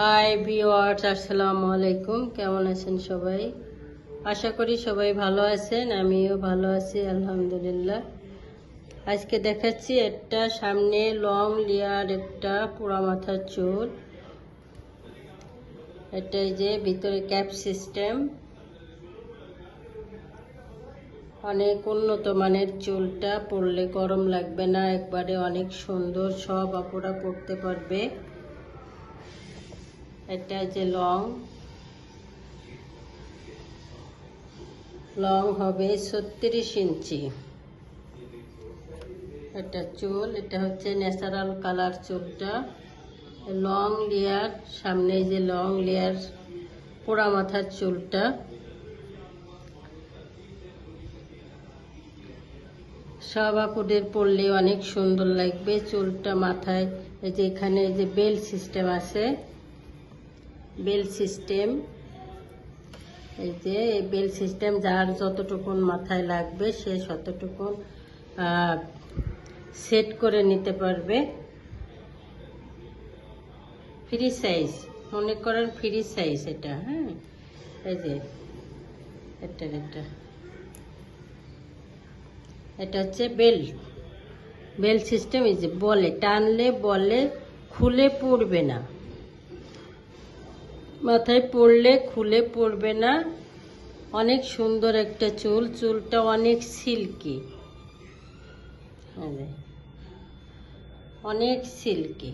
High viewers আসসালামু আলাইকুম। কেমন আছেন সবাই? আশা করি সবাই ভালো আছেন, আমিও ভালো আছি, আলহামদুলিল্লাহ। আজকে দেখাচ্ছি একটা সামনে লং লেয়ার একটা পুরা মাথার চুল। এটা যে ভিতরে ক্যাপ সিস্টেম অনেক উন্নত মানের চুলটা পরলে গরম লাগবে না, একবারে অনেক সুন্দর সব আপুরা পরতে পারবে। এটা যে লং লং হবে ছত্রিশ ইঞ্চি। এটা চুল, এটা হচ্ছে ন্যাচারাল কালার চুলটা। লং লেয়ার, সামনে যে লং লেয়ার পোড়া মাথার চুলটা। সব আপুদের পরলে অনেক সুন্দর লাগবে চুলটা মাথায়। এই যে এখানে যে বেল সিস্টেম আছে বেল সিস্টেম। এই যে এই বেল সিস্টেম যার যতটুকুন মাথায় লাগবে সে ততটুকুন সেট করে নিতে পারবে। ফ্রি সাইজ, মনে করেন ফ্রি সাইজ এটা হ্যাঁ? এই যে এটা এটা এটা হচ্ছে বেল। বেল সিস্টেম এই যে বলে, টানলে বলে, খুলে পড়বে না। মাথায় পড়লে খুলে পড়বে না। অনেক সুন্দর একটা চুল। চুলটা অনেক সিল্কি। অনেক সিল্কি।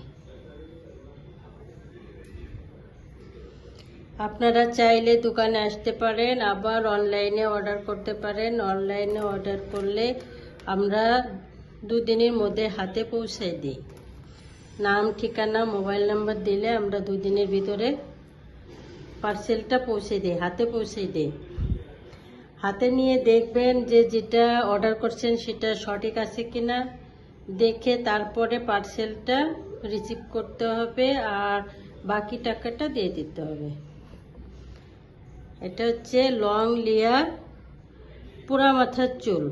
আপনারা চাইলে দোকানে আসতে পারেন, আবার অনলাইনে অর্ডার করতে পারেন। অনলাইনে অর্ডার করলে আমরা দুদিনের মধ্যে হাতে পৌঁছে দিই। নাম, ঠিকানা, মোবাইল নাম্বার দিলে আমরা দুদিনের ভিতরে পার্সেলটা পৌঁছে দিই হাতে পৌঁছে দিই হাতে নিয়ে দেখবেন যে যেটা অর্ডার করছেন সেটা সঠিক আছে কিনা। দেখে তারপরে পার্সেলটা রিসিভ করতে হবে আর বাকি টাকাটা দিয়ে দিতে হবে। এটা হচ্ছে লং লেয়ার পুরা মাথার চুল।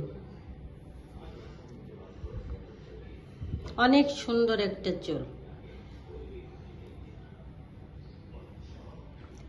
অনেক সুন্দর একটা চুল।